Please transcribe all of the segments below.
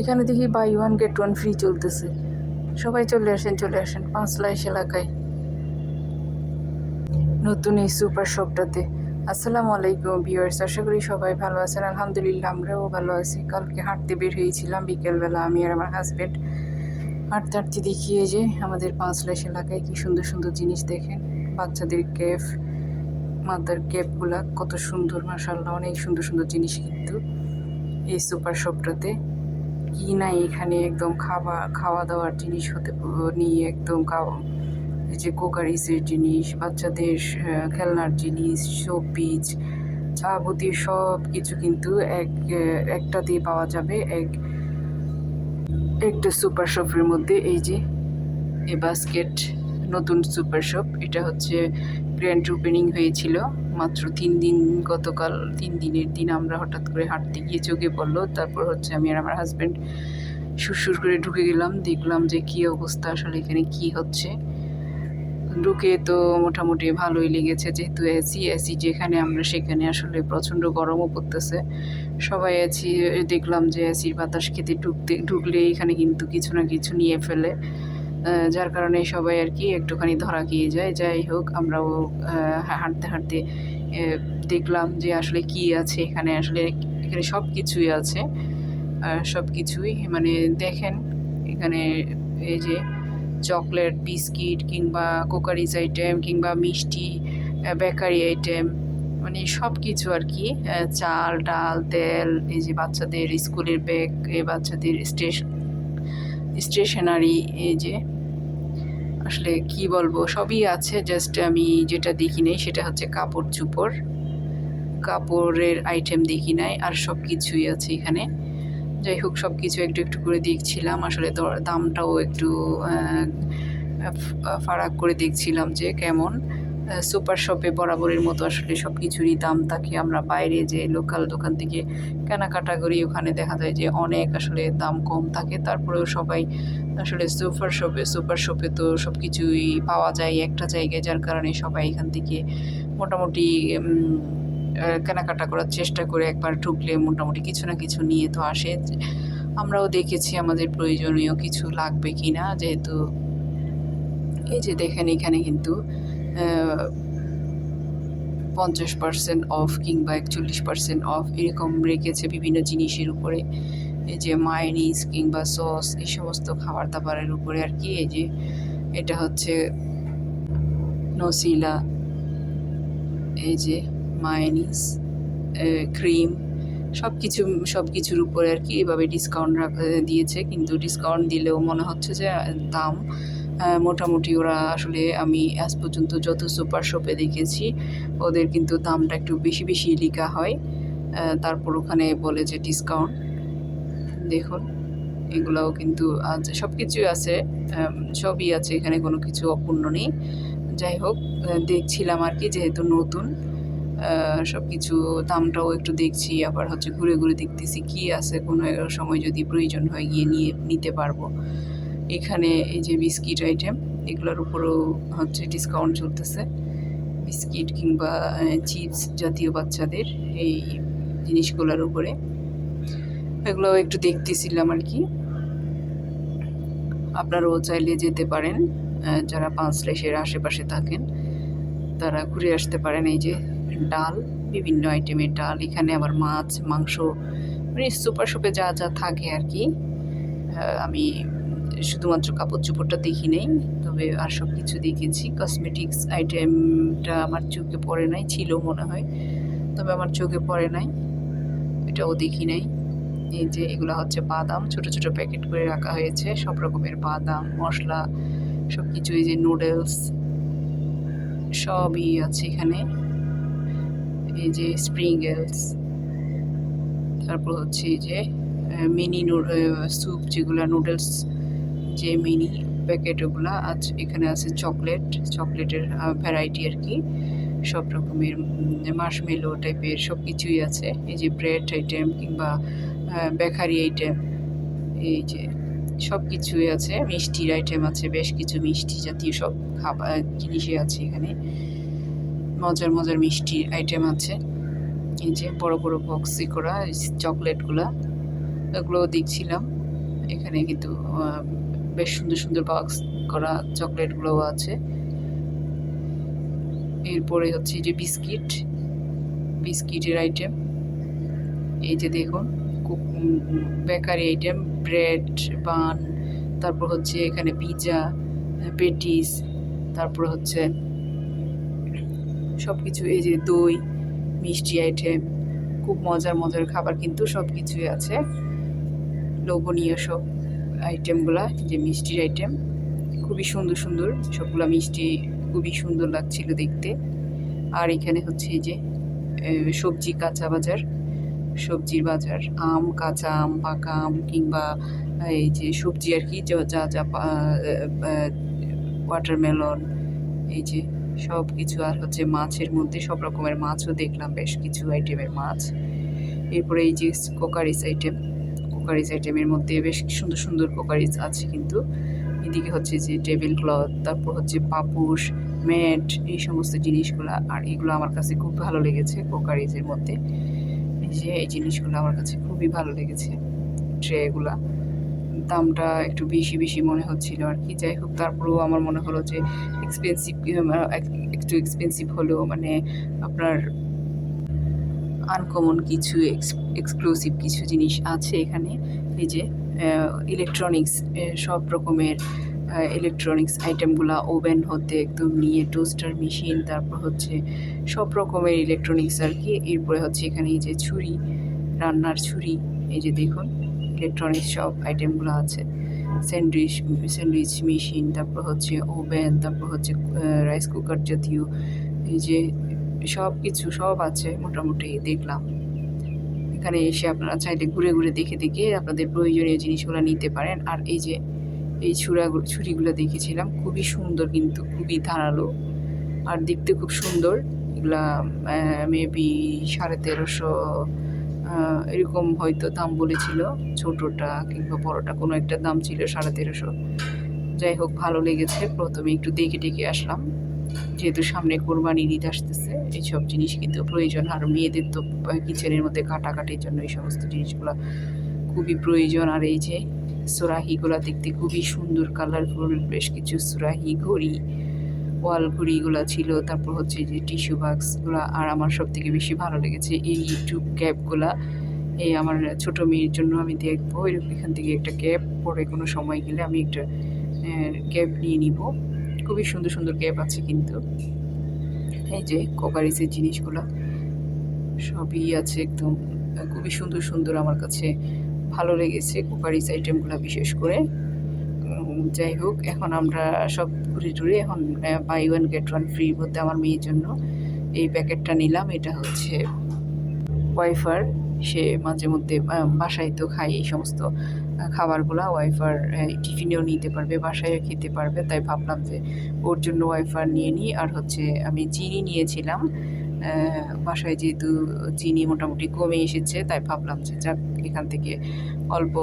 এখানে দেখি buy one get one free চলতেছে। সবাই চলে আসেন চলে আসেন পাঁচলাইশ এলাকায়। নতুন এই সুপার শপটাতে আসসালামু আলাইকুম ভিউয়ার্স আশা করি সবাই ভালো আছেন। আলহামদুলিল্লাহ, আমরাও ভালো আছি। কালকে হাঁটতে বের হয়েছিলাম বিকেলবেলা, আমি আর আমার হাজব্যান্ড হাঁটতে হাঁটতে দেখিয়ে যে আমাদের পাঁচলাইশ এলাকায় কি সুন্দর সুন্দর জিনিস দেখেন। বাচ্চাদের কেফ মাদার কেপগুলা কত সুন্দর মাসাল্লাহ অনেক সুন্দর সুন্দর জিনিস কিন্তু এই সুপার শপটাতে কি নাই এখানে একদম খাওয়া খাওয়া দাওয়ার জিনিস হতে নিয়ে একদম যে কোকারিসের জিনিস বাচ্চাদের খেলনার জিনিস শোপিস যাবতীয় সব কিছু কিন্তু এক আহ, একটাতেই পাওয়া যাবে। এক একটা সুপার শপের মধ্যে এই যে এ বাস্কেট নতুন সুপার শপ। এটা হচ্ছে গ্র্যান্ড ওপেনিং হয়েছিল, মাত্র তিন দিন গতকাল, তিন দিনের দিন আমরা হঠাৎ করে হাঁটতে গিয়ে চোখে পড়ল। তারপর হচ্ছে আমি আর আমার হাজব্যান্ড সুরসুর করে ঢুকে গেলাম, দেখলাম যে কী অবস্থা, আসলে এখানে কি হচ্ছে। ঢুকে তো মোটামুটি ভালোই লেগেছে, যেহেতু এসি এসি যেখানে আমরা সেখানে আসলে প্রচণ্ড গরমও পড়তেছে। সবাই এসি দেখলাম যে এসির বাতাস খেতে ঢুকতে, ঢুকলে এখানে কিন্তু কিছু না কিছু নিয়ে ফেলে। যার কারণে সবাই আর কি একটুখানি ধরা খেয়ে যায়। যাই হোক, আমরাও হাঁটতে হাঁটতে দেখলাম যে আসলে কি আছে এখানে। আসলে এখানে সব কিছুই আছে। সব কিছুই মানে দেখেন, এখানে এই যে চকলেট, বিস্কিট কিংবা কোকারিজ আইটেম কিংবা মিষ্টি বেকারি আইটেম মানে সব কিছু আর কি চাল, ডাল, তেল, এই যে বাচ্চাদের স্কুলের ব্যাগ, এই বাচ্চাদের স্টেশন স্টেশনারি এই যে আসলে কি বলব, সবই আছে জাস্ট আমি যেটা দেখি নাই সেটা হচ্ছে কাপড় চুপড়। কাপড়ের আইটেম দেখি নাই, আর সব কিছুই আছে এখানে। যাই হোক সব কিছু একটু একটু করে দেখছিলাম, আসলে দামটাও একটু ফারাক করে দেখছিলাম যে কেমন। সুপার শপে বরাবরের মতো আসলে সব কিছুরই দাম থাকে আমরা বাইরে যে লোকাল দোকান থেকে কেনাকাটা করি ওখানে দেখা যায় যে অনেক আসলে দাম কম থাকে। তারপরেও সবাই আসলে সুপার শপে সুপার শপে তো সব কিছুই পাওয়া যায় একটা জায়গায়, যার কারণে সবাই এখান থেকে মোটামুটি কেনাকাটা করার চেষ্টা করে একবার ঢুকলে মোটামুটি কিছু না কিছু নিয়ে তো আসে। আমরাও দেখেছি আমাদের প্রয়োজনীয় কিছু লাগবে কি না যেহেতু এই যে দেখেন এখানে কিন্তু পঞ্চাশ পার্সেন্ট অফ কিংবা একচল্লিশ পার্সেন্ট অফ এরকম রেখেছে বিভিন্ন জিনিসের উপরে। এই যে মায়োনিজ কিংবা সস এই সমস্ত খাবার দাবারের উপরে আর কি। এই যে এটা হচ্ছে নসিলা, এই যে মায়োনিজ ক্রিম সব কিছু সব কিছুর উপরে আর কি এভাবে ডিসকাউন্ট দিয়েছে। কিন্তু ডিসকাউন্ট দিলেও মনে হচ্ছে যে দাম মোটামুটি ওরা আসলে আমি আজ পর্যন্ত যত সুপার শপে দেখেছি, ওদের কিন্তু দামটা একটু বেশি বেশি লেখা হয়। তারপর ওখানে বলে যে ডিসকাউন্ট দেখুন, এগুলাও কিন্তু আছে সব কিছুই আছে সবই আছে, এখানে কোনো কিছু অপূর্ণ নেই। যাই হোক দেখছিলাম আর কি, যেহেতু নতুন সব কিছু দামটাও একটু দেখছি, আবার হচ্ছে ঘুরে ঘুরে দেখতেছি কি আছে, কোনো সময় যদি প্রয়োজন হয় গিয়ে নিয়ে, নিতে পারব। এখানে এই যে বিস্কিট আইটেম এগুলোর উপরও হচ্ছে ডিসকাউন্ট চলতেছে। বিস্কিট কিংবা চিপস জাতীয় বাচ্চাদের এই জিনিসগুলোর উপরে। এগুলো একটু দেখতেছিলাম আর কি। আপনারাও চাইলে যেতে পারেন যারা পাঁচ লেশের আশেপাশে থাকেন, তারা ঘুরে আসতে পারেন। এই যে ডাল, বিভিন্ন আইটেমের ডাল। এখানে আবার মাছ, মাংস মানে সুপার শপে যা যা থাকে আর কি। আমি শুধুমাত্র কাপড় চোপড়টা দেখি নাই, তবে আর সব কিছু দেখেছি। কসমেটিক্স আইটেমটা আমার চোখে পড়ে নাই, ছিল মনে হয়, তবে আমার চোখে পড়ে নাই, এটাও দেখি নাই। এই যে এগুলো হচ্ছে বাদাম, ছোট ছোট প্যাকেট করে রাখা হয়েছে, সব রকমের বাদাম, মশলা সব কিছু এই যে নুডলস সবই আছে এখানে। এই যে স্প্রিংগেলস তারপর হচ্ছে এই যে মিনি স্যুপ যেগুলো নুডলস যে মিনি প্যাকেট ওগুলা, আজ এখানে আছে চকলেট, চকলেটের ভ্যারাইটি আর কি। সব রকমের মার্শমেলো টাইপের সব কিছুই আছে। এই যে ব্রেড আইটেম কিংবা বেকারি আইটেম এই যে সব কিছুই আছে। মিষ্টির আইটেম আছে, বেশ কিছু মিষ্টি জাতীয় সব খাবার জিনিসই আছে এখানে। মজার মজার মিষ্টির আইটেম আছে। এই যে বড় বড় বক্সি করা চকলেটগুলা, এগুলোও দেখছিলাম। এখানে কিন্তু বেশ সুন্দর সুন্দর বক্স করা চকলেটগুলোও আছে। এরপরে হচ্ছে যে বিস্কিট, বিস্কিটের আইটেম এই যে দেখুন বেকারি আইটেম ব্রেড বান তারপর হচ্ছে এখানে পিজা পেটিস, তারপর হচ্ছে সব কিছু এই যে দই, মিষ্টি আইটেম খুব মজার মজার খাবার কিন্তু সব কিছুই আছে। লোভনীয় সব। আইটেমগুলা যে মিষ্টির আইটেম খুবই সুন্দর সুন্দর, সবগুলা মিষ্টি খুবই সুন্দর লাগছিল দেখতে। আর এখানে হচ্ছে এই যে সবজি কাঁচা বাজার, সবজির বাজার, আম, কাঁচা আম, পাকা আম, কিংবা এই যে সবজি আর কি, যা যা ওয়াটারমেলন এই যে সব কিছু আর হচ্ছে মাছের মধ্যে সব রকমের মাছও দেখলাম, বেশ কিছু আইটেমের মাছ। এরপরে এই যে কোকারিস আইটেম কোকারিস আইটেমের মধ্যে বেশ সুন্দর সুন্দর কোকারিস আছে কিন্তু। এদিকে হচ্ছে যে টেবিল ক্লথ, তারপর হচ্ছে পাপুস, ম্যাট, এই সমস্ত জিনিসগুলো। আর এগুলো আমার কাছে খুব ভালো লেগেছে কোকারিজের মধ্যে। যে, এই জিনিসগুলো আমার কাছে খুবই ভালো লেগেছে, ট্রেগুলা। দামটা একটু বেশি বেশি মনে হচ্ছিল আর কি। যাই হোক, তারপরেও আমার মনে হলো যে এক্সপেন্সিভ একটু এক্সপেন্সিভ হলেও মানে আপনার আনকমন কিছু এক্সক্লুসিভ কিছু জিনিস আছে এখানে। এই যে ইলেকট্রনিক্স সব রকমের ইলেকট্রনিক্স আইটেমগুলো ওভেন হতে একদম নিয়ে টোস্টার মেশিন তারপর হচ্ছে সব রকমের ইলেকট্রনিক্স আর কি। এরপরে হচ্ছে এখানে এই যে ছুরি, রান্নার ছুরি, এই যে দেখুন ইলেকট্রনিক্স সব আইটেমগুলো আছে। স্যান্ডউইচ স্যান্ডউইচ মেশিন তারপর হচ্ছে ওভেন তারপর হচ্ছে রাইস কুকার জাতীয়, এই যে সব কিছু সব আছে মোটামুটি, দেখলাম। এখানে এসে আপনারা চাইলে ঘুরে ঘুরে দেখে দেখে আপনাদের প্রয়োজনীয় জিনিসগুলো নিতে পারেন। আর এই যে, এই ছুরাগুলো ছুরিগুলো দেখেছিলাম, খুবই সুন্দর কিন্তু, খুবই ধারালো। আর দেখতে খুব সুন্দর। এগুলা মেবি সাড়ে তেরোশো এরকম হয়তো দাম বলেছিল, ছোটোটা কিংবা বড়টা, কোনো একটা দাম ছিল সাড়ে তেরোশো। যাই হোক, ভালো লেগেছে। প্রথমে একটু দেখে টেকে আসলাম। যেহেতু সামনে কোরবানির ঈদ আসতেছে, এইসব জিনিস কিন্তু প্রয়োজন। আর মেয়েদের তো কিচেনের মধ্যে কাটাকাটির জন্য এই সমস্ত জিনিসগুলো খুবই প্রয়োজন। আর এই যে সুরাহিগুলো দেখতে খুবই সুন্দর কালারফুল বেশ কিছু সুরাহি ঘড়ি, ওয়াল ঘড়িগুলো ছিল। তারপর হচ্ছে যে টিস্যু বাক্সগুলো আর আমার সব থেকে বেশি ভালো লেগেছে এই ইউটিউব ক্যাপগুলা। এই আমার ছোট মেয়ের জন্য আমি দেখব, এরকম এখান থেকে একটা ক্যাব পরে কোনো সময় গেলে আমি একটা ক্যাব নিয়ে নিব। খুবই সুন্দর সুন্দর ক্যাব আছে কিন্তু। এই যে কোকারিসের জিনিসগুলো সবই আছে একদম, খুবই সুন্দর সুন্দর আমার কাছে। ভালো লেগেছে কোকারিস আইটেমগুলো বিশেষ করে। যাই হোক, এখন আমরা সব ঘুরে টুরে এখন buy one get one free বলতে আমার মেয়ের জন্য এই প্যাকেটটা নিলাম। এটা হচ্ছে ওয়াইফার সে মাঝে মধ্যে বাসায় তো খাই এই সমস্ত খাবারগুলো ওয়াইফার টিফিনেও নিতে পারবে বাসায়ও খেতে পারবে। তাই ভাবলাম যে ওর জন্য ওয়াইফার নিয়ে নিই। আর হচ্ছে আমি চিনি নিয়েছিলাম। বাসায় যেহেতু চিনি মোটামুটি কমে এসেছে তাই ভাবলাম যে যাক এখান থেকে অল্প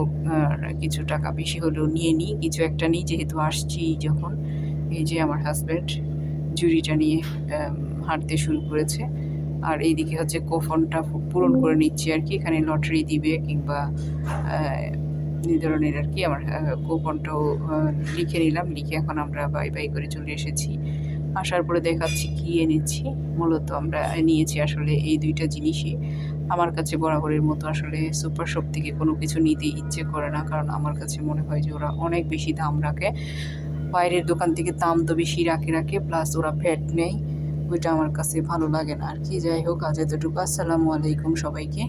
কিছু টাকা বেশি হলেও নিয়ে নিই। কিছু একটা নিই যেহেতু আসছি যখন। এই যে আমার হাজব্যান্ড জুড়িটা নিয়ে হাঁটতে শুরু করেছে। আর এইদিকে হচ্ছে কোফনটা পূরণ করে নিচ্ছি আর কি। এখানে লটারি দিবে কিংবা ধরনের আর কি। আমার কুপনটাও লিখে নিলাম, লিখে এখন আমরা বাই বাই করে চলে এসেছি। আসার পরে দেখাচ্ছি কি এনেছি। মূলত আমরা নিয়েছি আসলে এই দুইটা জিনিসই। আমার কাছে বরাবরের মতো আসলে সুপার শপ থেকে কোনো কিছু নিতে ইচ্ছে করে না, কারণ আমার কাছে মনে হয় যে ওরা অনেক বেশি দাম রাখে। বাইরের দোকান থেকে দাম তো বেশি রাখে রাখে প্লাস ওরা ফ্যাট নেয়। ওইটা আমার কাছে ভালো লাগে না আর কি। যাই হোক, আজ এতটুকু। আসসালামু আলাইকুম সবাইকে।